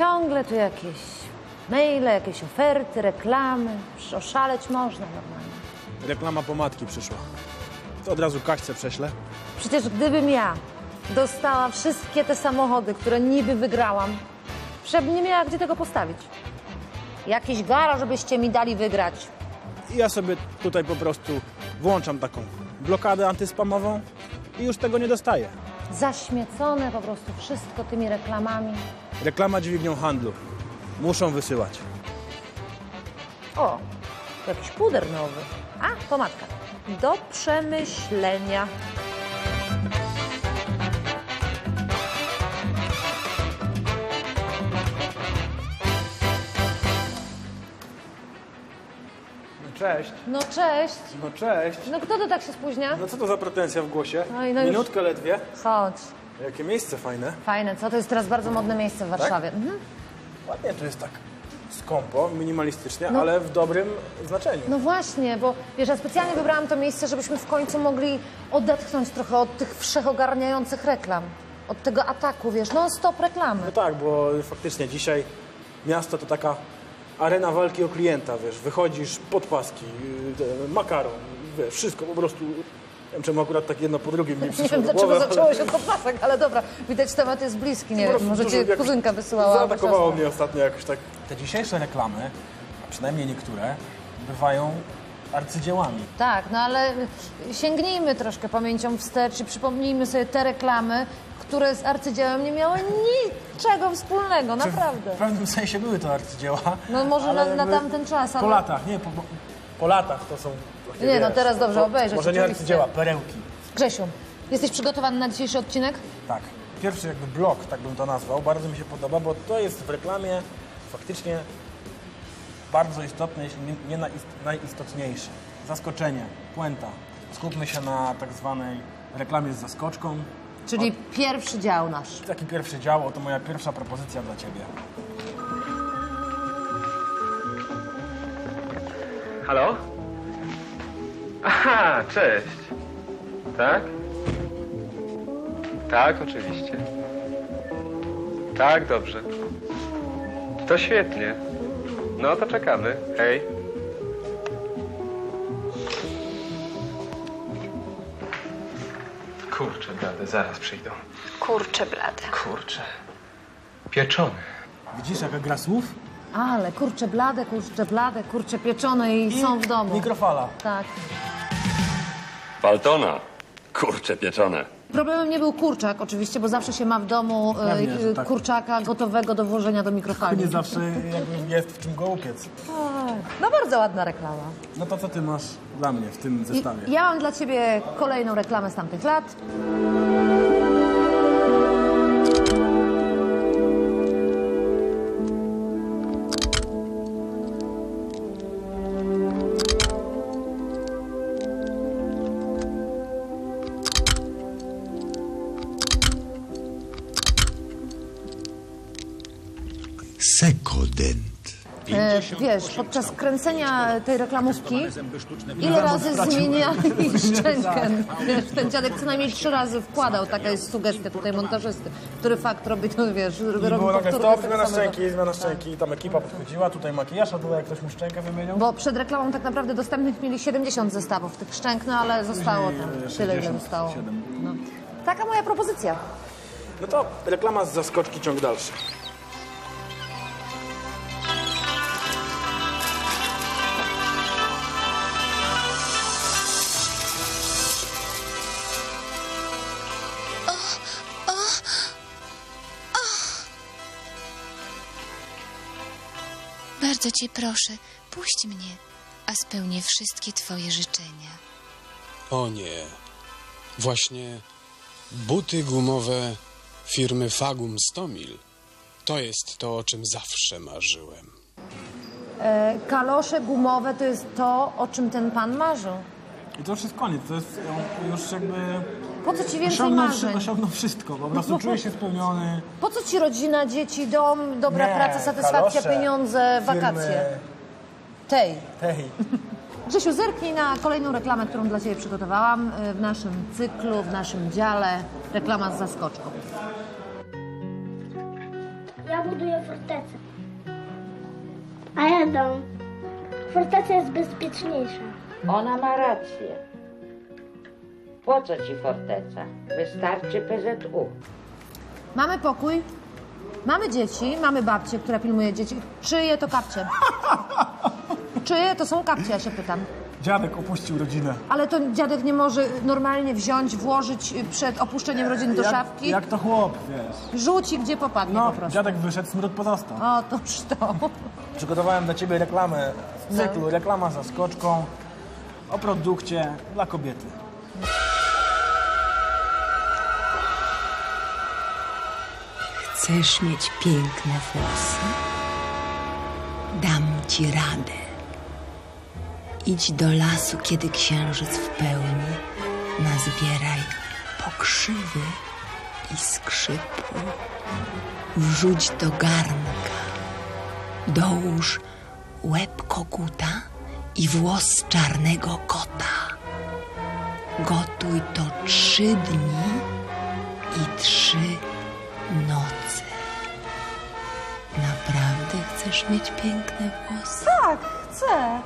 Ciągle tu jakieś maile, jakieś oferty, reklamy. Przecież oszaleć można normalnie. Reklama pomadki przyszła. To od razu Kaśce prześlę. Przecież gdybym ja dostała wszystkie te samochody, które niby wygrałam, przecież bym nie miała gdzie tego postawić. Jakiś garaż byście mi dali wygrać. I ja sobie tutaj po prostu włączam taką blokadę antyspamową i już tego nie dostaję. Zaśmiecone po prostu wszystko tymi reklamami. Reklama dźwignią handlu. Muszą wysyłać. O, jakiś puder nowy. A, pomadka. Do przemyślenia. Cześć. No cześć. No cześć. No kto to tak się spóźnia? No co to za pretensja w głosie? Oj, no już- Minutkę ledwie. Chodź. Jakie miejsce fajne. Fajne, co? To jest teraz bardzo modne miejsce w Warszawie. Mhm. Ładnie tu jest tak skąpo, minimalistycznie, No. ale w dobrym znaczeniu. No właśnie, bo wiesz, ja specjalnie wybrałam to miejsce, żebyśmy w końcu mogli odetchnąć trochę od tych wszechogarniających reklam. Od tego ataku, wiesz, non stop reklamy. No tak, bo faktycznie dzisiaj miasto to taka arena walki o klienta, wiesz, wychodzisz, podpaski, yy, te, makaron, wiesz, wszystko po prostu. Nie wiem, czemu akurat tak jedno po drugim mi Nie przyszło wiem, do dlaczego głowy, ale zacząłeś od podpasek, ale dobra, widać temat jest bliski, nie wiem, może cię kuzynka wysyłała. Zaatakowało mnie ostatnio jakoś tak. Te dzisiejsze reklamy, a przynajmniej niektóre, bywają arcydziełami. Tak, no ale sięgnijmy troszkę pamięcią wstecz i przypomnijmy sobie te reklamy, które z arcydziełem nie miały niczego wspólnego, naprawdę. W pewnym sensie były to arcydzieła. No może na, na tamten czas, ale... Po latach, nie, po, po latach to są... takie, Nie, no wiesz, teraz dobrze to- obejrzeć, Może nie arcydzieła, perełki. Grzesiu, jesteś przygotowany na dzisiejszy odcinek? Tak. Pierwszy jakby blok, tak bym to nazwał, bardzo mi się podoba, bo to jest w reklamie faktycznie bardzo istotne, jeśli nie, najistotniejsze. Zaskoczenie, puenta. Skupmy się na tak zwanej reklamie z zaskoczką. Czyli pierwszy dział nasz. Taki pierwszy dział, oto moja pierwsza propozycja dla Ciebie. Halo? Aha, cześć. Tak? Tak, oczywiście. Tak, dobrze. To świetnie. No to czekamy. Hej. Kurczę, blady, zaraz przyjdą. Kurcze blade. Kurczę. Pieczony. Widzisz, jaka gra słów? Ale kurcze blade, kurcze blade, kurcze pieczone i, są w domu. Mikrofala. Tak. Faltona. Kurcze pieczone. Problemem nie był kurczak oczywiście, bo zawsze się ma w domu e, Pewnie, tak. kurczaka gotowego do włożenia do mikrofali. Nie zawsze jakby jest w czym go upiec. No bardzo ładna reklama. No to co Ty masz dla mnie w tym I zestawie? ja mam dla ciebie kolejną reklamę z tamtych lat. Sekodent. E, wiesz, podczas kręcenia tej reklamówki ile razy zmieniali szczękę. Wiesz, ten dziadek co najmniej trzy razy wkładał, taka jest sugestia tutaj montażysty, który fakt robi to, wiesz, I robi było nagle powtórkę stop, tego zmiana szczęki, zmiana szczęki. I tam ekipa podchodziła, tutaj makijaż, a tutaj jak ktoś mu szczękę wymienił. Bo przed reklamą tak naprawdę dostępnych mieli 70 zestawów tych szczęk, no ale zostało tam e, tyle, ile 67. zostało. No. Taka moja propozycja. No to reklama z zaskoczki ciąg dalszy. Bardzo cię proszę, puść mnie, a spełnię wszystkie twoje życzenia. O nie. Właśnie buty gumowe firmy Fagum Stomil to jest to, o czym zawsze marzyłem. E, kalosze gumowe to jest to, o czym ten pan marzył. I to już jest koniec, to jest on już jakby... Po co ci więcej Osiągnął, marzeń? osiągnął wszystko, po prostu czuję się spełniony. Po co ci rodzina, dzieci, dom, dobra Nie, praca, satysfakcja, kalosze, pieniądze, firmy, wakacje? Tej. Tej. Grzesiu, zerknij na kolejną reklamę, którą dla Ciebie przygotowałam y, w naszym cyklu, w naszym dziale. Reklama z zaskoczką. Ja buduję fortecę. A ja dom. Forteca jest bezpieczniejsza. Ona ma rację. Po co ci forteca? Wystarczy PZU. Mamy pokój, mamy dzieci, mamy babcię, która pilnuje dzieci. Czyje to kapcie? Czyje to są kapcie, ja się pytam. Dziadek opuścił rodzinę. Ale to dziadek nie może normalnie wziąć, włożyć przed opuszczeniem rodziny do jak, szafki, Jak to chłop, wiesz. rzuci gdzie popadnie No, po prostu. dziadek wyszedł, smród pozostał. O, toż to. Przygotowałem dla Ciebie reklamę z No. cyklu Reklama za skoczką o produkcie dla kobiety. Chcesz mieć piękne włosy? Dam ci radę. Idź do lasu, kiedy księżyc w pełni. Nazbieraj pokrzywy i skrzypu. Wrzuć do garnka. Dołóż łeb koguta i włos czarnego kota. Gotuj to trzy dni i trzy noce. Naprawdę chcesz mieć piękne włosy? Tak, chcę.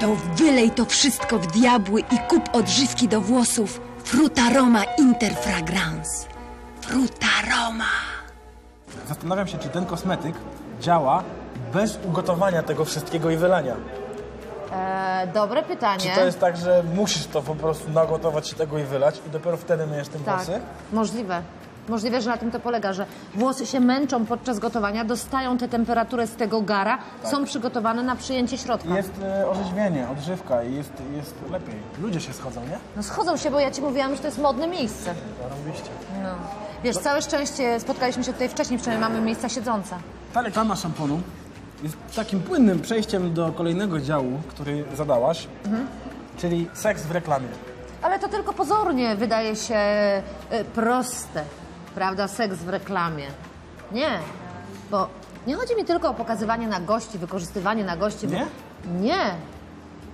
To wylej to wszystko w diabły i kup odżywki do włosów Frutaroma Interfragrance. Frutaroma. Zastanawiam się, czy ten kosmetyk działa bez ugotowania tego wszystkiego i wylania. E, dobre pytanie. Czy to jest tak, że musisz to po prostu nagotować się tego i wylać i dopiero wtedy myjesz tym Tak, włosy? możliwe. Możliwe, że na tym to polega, że włosy się męczą podczas gotowania, dostają tę temperaturę z tego gara, są przygotowane na przyjęcie środka. Jest e, orzeźwienie, odżywka i jest, jest lepiej. Ludzie się schodzą, nie? No schodzą się, bo ja ci mówiłam, że to jest modne miejsce. Zarobiście. No. Wiesz, całe szczęście, spotkaliśmy się tutaj wcześniej, przynajmniej mamy miejsca siedzące. Ta reklama szamponu jest takim płynnym przejściem do kolejnego działu, który zadałaś, Mhm. czyli seks w reklamie. Ale to tylko pozornie wydaje się y, proste, prawda? Seks w reklamie. Nie, bo nie chodzi mi tylko o pokazywanie na gości, wykorzystywanie na gości. Nie? Nie.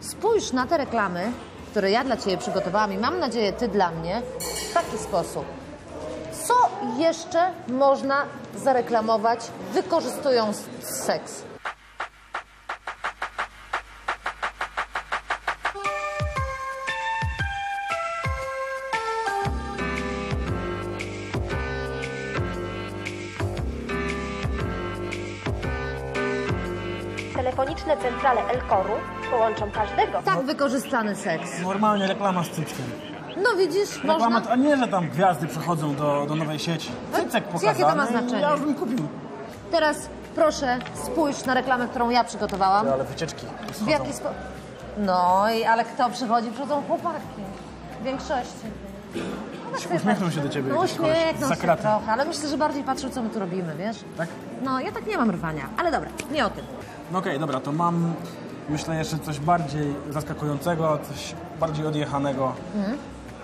Spójrz na te reklamy, które ja dla Ciebie przygotowałam i mam nadzieję Ty dla mnie w taki sposób. Co jeszcze można zareklamować wykorzystując seks? Telefoniczne centrale Elkoru połączą każdego. Tak wykorzystany seks. Normalnie reklama z cyckiem. No widzisz, Reklama, można... a nie, że tam gwiazdy przechodzą do, do nowej sieci. Cycek Co- pokazany jakie to ma i znaczenie? Ja już bym kupił. Teraz proszę spójrz na reklamę, którą ja przygotowałam. Ale wycieczki W jaki sposób? No i ale kto przychodzi? Przychodzą chłopaki. W większości. Sobie Uśmiechnął się do ciebie No uśmiechnął się trochę, ale myślę, że bardziej patrzył, co my tu robimy, wiesz? Tak? No, ja tak nie mam rwania, ale dobra, nie o tym. No okej, dobra, to mam myślę jeszcze coś bardziej zaskakującego, coś bardziej odjechanego. Mhm.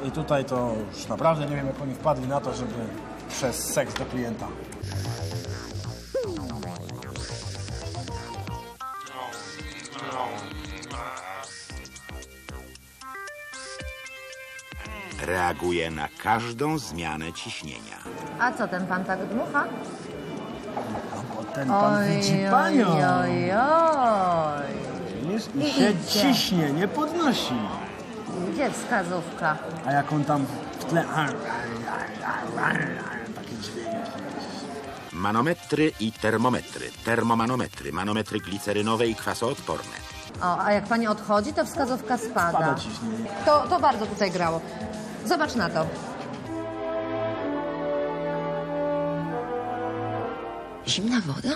I tutaj to już naprawdę nie wiem, jak oni wpadli na to, żeby przez seks do klienta. Reaguje na każdą zmianę ciśnienia. A co ten pan tak dmucha? Bo ten pan widzi panią. oj, oj. Widzisz? I I się idzie. ciśnie, nie podnosi. Gdzie wskazówka? A jak on tam w tle... Takie dźwięki. Manometry i termometry. Termomanometry. Manometry glicerynowe i kwasoodporne. O, a jak pani odchodzi, to wskazówka spada. Spada ciśnienie. To, to bardzo tutaj grało. Zobacz na to. Zimna woda?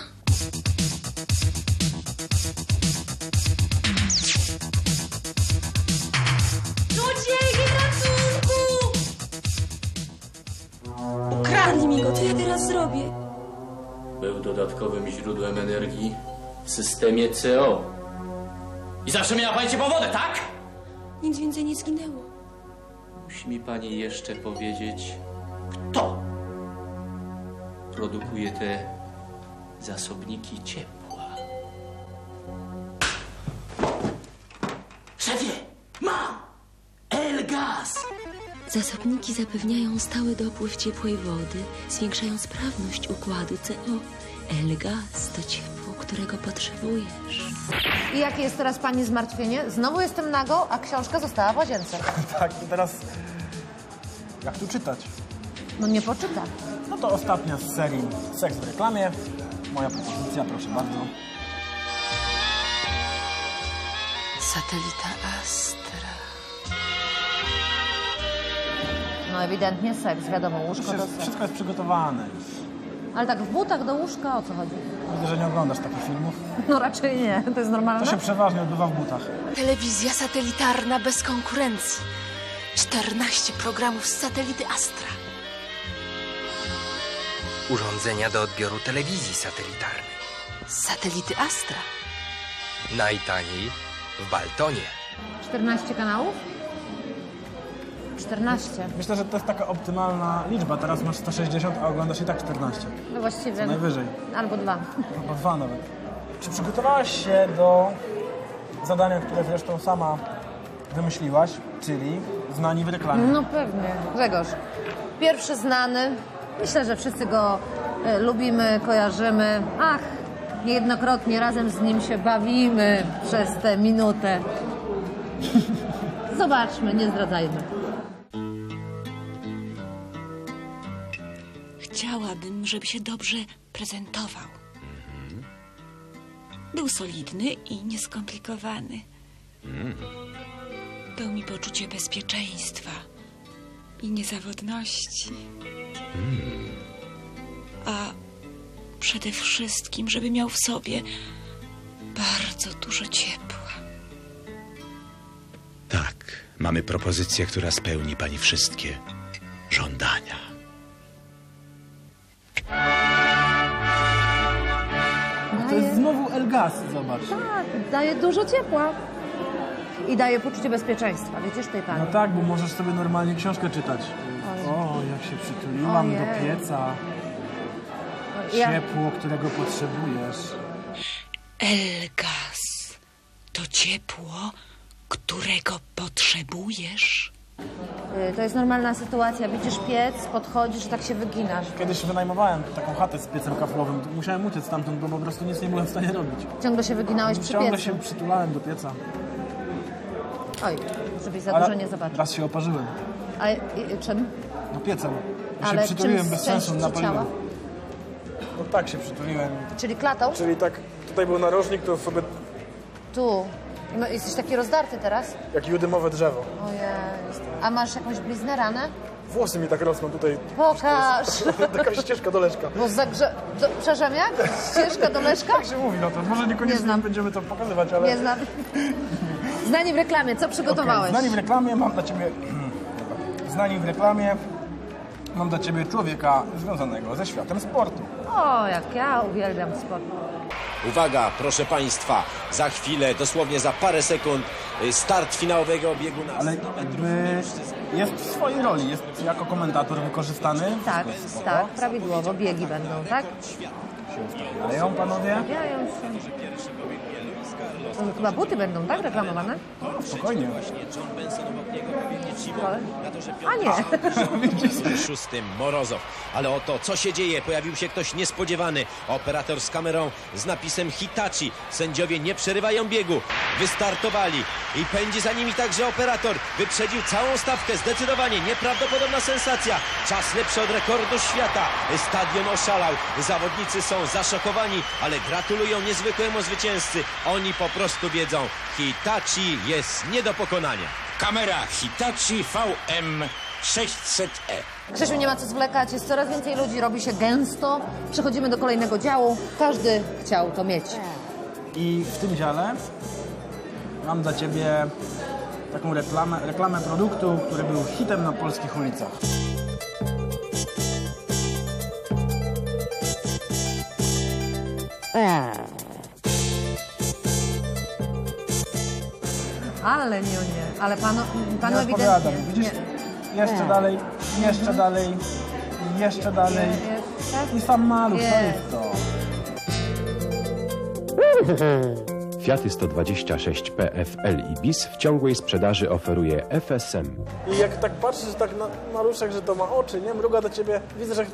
Złodzieje, ratunku! Ukradli mi go, co ja teraz zrobię? Był dodatkowym źródłem energii w systemie CO. I zawsze miała pani ciepłą wodę, tak? Nic więcej nie zginęło. Musi mi pani jeszcze powiedzieć, kto produkuje te zasobniki ciepła. Szefie, mam! El Gaz! Zasobniki zapewniają stały dopływ ciepłej wody, zwiększają sprawność układu CO. Elgas to ciepło, którego potrzebujesz. I jakie jest teraz pani zmartwienie? Znowu jestem nago, a książka została w łazience. Tak, i teraz jak tu czytać? No nie poczyta. No to ostatnia z serii Seks w reklamie. Moja propozycja, proszę bardzo. Satelita Astra. No ewidentnie seks, wiadomo, łóżko Wszystko to jest, seks. wszystko jest przygotowane. Ale tak w butach do łóżka, o co chodzi? Widzę, że nie oglądasz takich filmów. No raczej nie, to jest normalne. To się przeważnie odbywa w butach. Telewizja satelitarna bez konkurencji. 14 programów z satelity Astra. Urządzenia do odbioru telewizji satelitarnej. Z satelity Astra. Najtaniej w Baltonie. 14 kanałów? 14. Myślę, że to jest taka optymalna liczba. Teraz masz 160, a oglądasz i tak 14. No właściwie. Co najwyżej. Albo dwa. Albo dwa nawet. Czy przygotowałaś się do zadania, które zresztą sama wymyśliłaś, czyli znani w reklamie? No pewnie. Grzegorz, pierwszy znany. Myślę, że wszyscy go e, lubimy, kojarzymy. Ach, niejednokrotnie razem z nim się bawimy przez tę minutę. Zobaczmy, nie zdradzajmy. Chciałabym, żeby się dobrze prezentował. Był solidny i nieskomplikowany. Dał mi poczucie bezpieczeństwa i niezawodności. A przede wszystkim, żeby miał w sobie bardzo dużo ciepła. Tak, mamy propozycję, która spełni pani wszystkie żądania. To jest znowu Elgas, zobacz. Tak, daje dużo ciepła. I daje poczucie bezpieczeństwa, widzisz tej pani. No tak, bo możesz sobie normalnie książkę czytać. O, jak się przytuliłam do Ojej. pieca. Ja- Ciepło, którego potrzebujesz. Elgas to ciepło, którego potrzebujesz. Y, To jest normalna sytuacja. Widzisz piec, podchodzisz, tak się wyginasz. Kiedyś wynajmowałem taką chatę z piecem kaflowym. Musiałem uciec stamtąd, bo po prostu nic nie byłem w stanie robić. Ciągle się wyginałeś przy Ciągle piecu. się przytulałem do pieca. Oj, żebyś za Ale dużo nie zobaczył. Raz się oparzyłem. A y, y, czym? No piecem. I Ale się przytuliłem czym bez sensu, części napaliłem. ciała? No tak się przytuliłem. Czyli klatą? Czyli tak, tutaj był narożnik, to sobie Tu. No, jesteś taki rozdarty teraz? jak judymowe drzewo. Ojej. A masz jakąś bliznę, ranę? Włosy mi tak rosną tutaj. Pokaż! Taka ścieżka do leszka. Bo zagrze... Do, przepraszam, jak? Ścieżka do Leszka? Tak się mówi, no to może niekoniecznie Nie znam. będziemy to pokazywać, ale... Nie znam. Zdanie w reklamie, co przygotowałeś? Znani w reklamie mam dla ciebie. Znani w reklamie mam dla ciebie człowieka związanego ze światem sportu. O, jak ja uwielbiam sport. Uwaga, proszę Państwa, za chwilę, dosłownie za parę sekund, y, start finałowego biegu na... Ale jakby jest w swojej roli, jest jako komentator wykorzystany. Tak, tak, prawidłowo. Biegi będą, tak? Dają panowie? Stawiają się. To chyba buty będą, tak? Reklamowane? Spokojnie. A nie. szóstym Morozow. Ale oto, co się dzieje? Pojawił się ktoś niespodziewany. Operator z kamerą z napisem Hitachi. Sędziowie nie przerywają biegu. Wystartowali i pędzi za nimi także operator. Wyprzedził całą stawkę. Zdecydowanie nieprawdopodobna sensacja. Czas lepszy od rekordu świata. Stadion oszalał. Zawodnicy są zaszokowani, ale gratulują niezwykłemu zwycięzcy. Oni po prostu wiedzą, Hitachi jest nie do pokonania. Kamera Hitachi VM 600E. Krzysiu, nie ma co zwlekać, jest coraz więcej ludzi, robi się gęsto. Przechodzimy do kolejnego działu. Każdy chciał to mieć. I w tym dziale mam dla ciebie taką reklamę, reklamę produktu, który był hitem na polskich ulicach. Ale nie, nie. Ale panu, panu Nie ewidentnie... odpowiadam. Widzisz? Jeszcze dalej, jeszcze dalej, jeszcze dalej. I sam maluch, to Nie. jest to. Fiaty 126 PFL i BIS w ciągłej sprzedaży oferuje FSM. I jak tak patrzysz tak na maluszek, że to ma oczy, nie? Mruga do ciebie, widzę, że,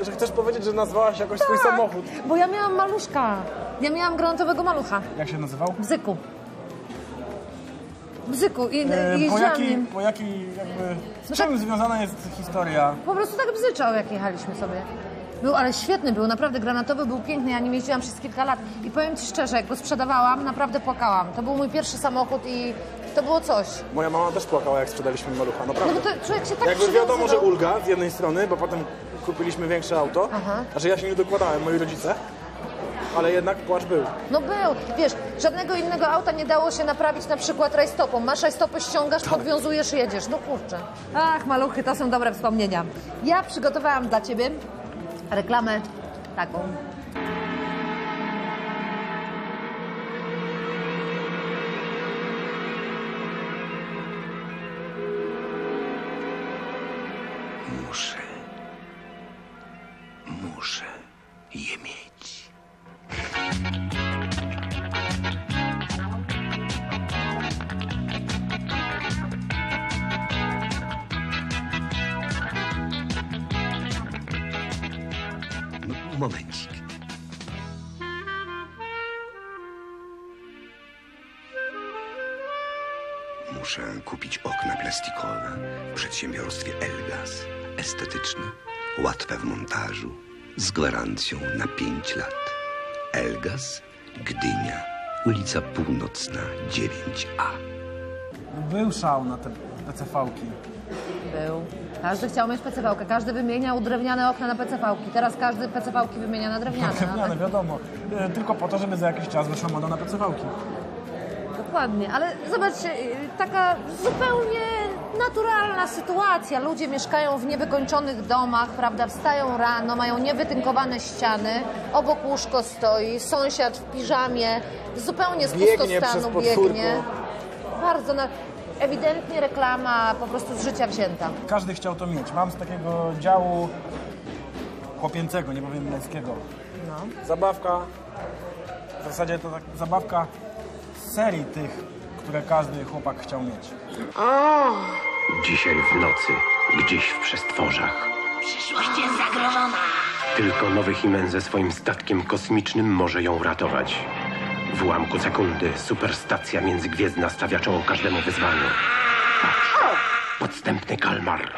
że chcesz powiedzieć, że nazwałaś jakoś swój samochód. Bo ja miałam maluszka. Ja miałam granatowego malucha. Jak się nazywał? Bzyku. Bzyku. I, E, i po, nim. po jakiej jakby... Z No czym związana jest historia? Po prostu tak bzyczał, jak jechaliśmy sobie. Był, ale świetny był, naprawdę granatowy, był piękny, ja nim jeździłam przez kilka lat. I powiem Ci szczerze, jak go sprzedawałam, naprawdę płakałam. To był mój pierwszy samochód i to było coś. Moja mama też płakała, jak sprzedaliśmy malucha, No naprawdę. bo to człowiek się tak Jakby wiadomo, że ulga z jednej strony, bo potem kupiliśmy większe auto, Aha. a że ja się nie dokładałem, moi rodzice, ale jednak płacz był. No był. Wiesz, żadnego innego auta nie dało się naprawić na przykład rajstopą. Masz rajstopy, ściągasz, Tak. podwiązujesz, jedziesz. No kurczę. Ach, maluchy, to są dobre wspomnienia. Ja przygotowałam dla Ciebie reklamę taką. Muszę. Muszę je mieć. Momencik. Muszę kupić okna plastikowe w przedsiębiorstwie Elgas. Estetyczne, łatwe w montażu, z gwarancją na 5 lat. Elgas, Gdynia, ulica Północna 9A. Był szał na te PCV-ki. Był. Każdy chciał mieć PCV-kę, każdy wymieniał drewniane okna na PCV-ki. Teraz każdy PCV-ki wymienia na drewniane. Drewniane, wiadomo. E, Tylko po to, żeby za jakiś czas wyszła moda na PCV-ki. Dokładnie, ale zobaczcie, y, taka zupełnie naturalna sytuacja. Ludzie mieszkają w niewykończonych domach, prawda? Wstają rano, mają niewytynkowane ściany, obok łóżko stoi, sąsiad w piżamie, zupełnie z Biegnie pustostanu przez biegnie. Bardzo na... ewidentnie reklama po prostu z życia wzięta. Każdy chciał to mieć. Mam z takiego działu chłopięcego, nie powiem męskiego. No. Zabawka, w zasadzie to tak zabawka z serii tych, które każdy chłopak chciał mieć. Dzisiaj w nocy, gdzieś w przestworzach. Przyszłość jest zagrożona. Tylko nowy Himen ze swoim statkiem kosmicznym może ją uratować. W ułamku sekundy superstacja międzygwiezdna stawia czoło każdemu wyzwaniu. Patrz, podstępny kalmar.